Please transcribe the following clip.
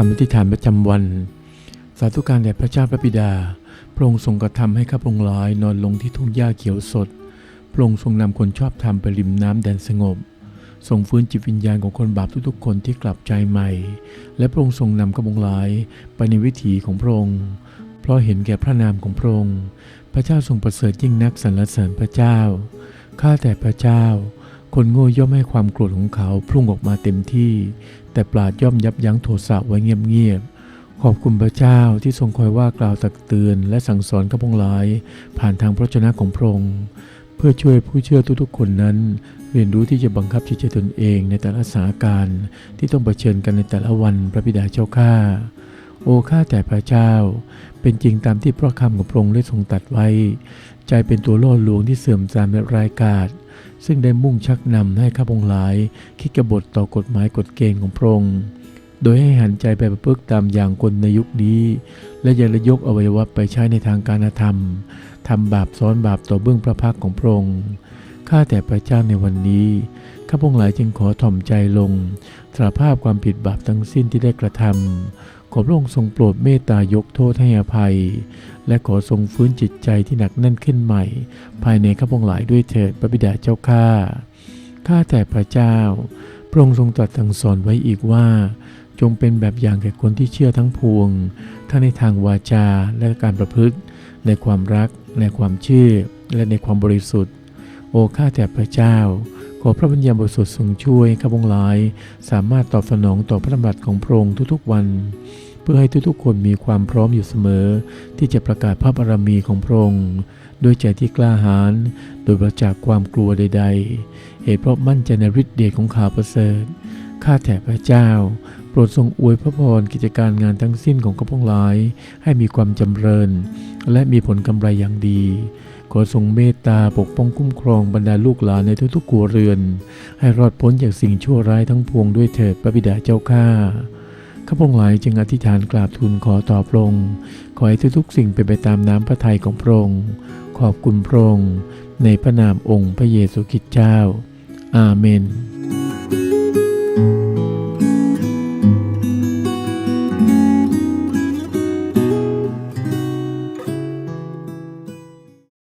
คำอธิษฐานประจำวัน สาธุการแด่พระเจ้าพระบิดา พระองค์ทรงกระทำให้ข้าพระองค์ลายนอนลงที่ทุ่งหญ้าเขียวสด พระองค์ทรงนำคนชอบธรรมไปริมน้ำแดนสงบ ทรงฟื้นจิตวิญญาณของคนบาปทุกๆ คนที่กลับใจใหม่ และพระองค์ทรงนำข้าพระองค์ลายไปในวิถีของพระองค์ เพราะเห็นแก่พระนามของพระองค์ พระเจ้าทรงประเสริฐยิ่งนักสรรเสริญพระเจ้า ข้าแต่พระเจ้าคนโง่ย่อมให้ความโกรธของเขาพุ่งออกมาเต็มที่ แต่ปราดย่อมยับยั้งโทสะไว้เงียบๆขอบคุณพระเจ้าที่ทรงคอยว่ากล่าวตักเตือนและสั่งสอนข้าพงหลาย ผ่านทางพระชนะของพระองค์เพื่อช่วยผู้เชื่อทุกๆคนนั้น เรียนรู้ที่จะบังคับจิตใจตนเองในแต่ละสถานการณ์ที่ต้องเผชิญกันในแต่ละวันพระบิดาเจ้าข้าโอ้ข้าแต่พระเจ้า เป็นจริงตามที่พระคำของพระองค์ได้ทรงตัดไว้ ใจเป็นตัวล่อลวงที่เสื่อมทรามและรายกาจ ซึ่งได้มุ่งชักนำให้ข้าพงหลาย คิดกบฏต่อกฎหมายกฎเกณฑ์ของพระองค์ โดยให้หันใจไปประพฤติตามอย่างคนในยุคนี้ และย่าละยกอวัยวะไปใช้ในทางการธรรมทำบาปซ้อนบาปต่อเบื้องพระพักของพระองค์ข้าแต่พระเจ้าในวันนี้ข้าพงหลายจึงขอถ่อมใจลงสารภาพความผิดบาปทั้งสิ้นที่ได้กระทำ อพระองค์ทรงโปรดเมตตายกโทษให้อภัย และขอทรงฟื้นจิตใจที่หนักแน่นขึ้นใหม่ ภายในข้าพงหลายด้วยเถิดพระบิดาเจ้าข้าข้าแต่พระเจ้า พระองค์ทรงตรัสสั่งสอนไว้อีกว่า จงเป็นแบบอย่างแก่คนที่เชื่อทั้งพวง ทั้งในทางวาจาและการประพฤติ ในความรัก ในความเชื่อ และในความบริสุทธิ์ โอ้ข้าแต่พระเจ้าขอพระวิญญาณบริสุทธิ์ทรงช่วยข้าพงหลาย สามารถตอบสนองต่อพระดำรัสของพระองค์ทุกๆวัน พื่อให้ทุกๆ คนมีความพร้อมอยู่เสมอ ที่จะประกาศพระบารมีของพระองค์ด้วยใจที่กล้าหาญโดยประจากความกลัวใด ๆ เหตุเพราะมั่นใจในฤทธิเดชของข่าวประเสริฐข้าแต่พระเจ้า โปรดทรงอวยพระพรกิจการงานทั้งสิ้นของข้าพงหลาย ให้มีความจำเริญ และมีผลกำไรอย่างดีขอทรงเมตตาปกป้องคุ้มครองบรรดาลูกหลานในทุกๆครัวเรือน ให้รอดพ้นจากสิ่งชั่วร้ายทั้งปวงด้วยเถิดพระบิดาเจ้าข้า ข้าพงหลายจึงอธิษฐานกราบทูลขอต่อพระองค์ขอให้ทุกๆสิ่งเป็นไปตามน้ำพระทัยของพระองค์ขอบคุณพระองค์ในพระนามองค์พระเยซูคริสต์เจ้า อาเมน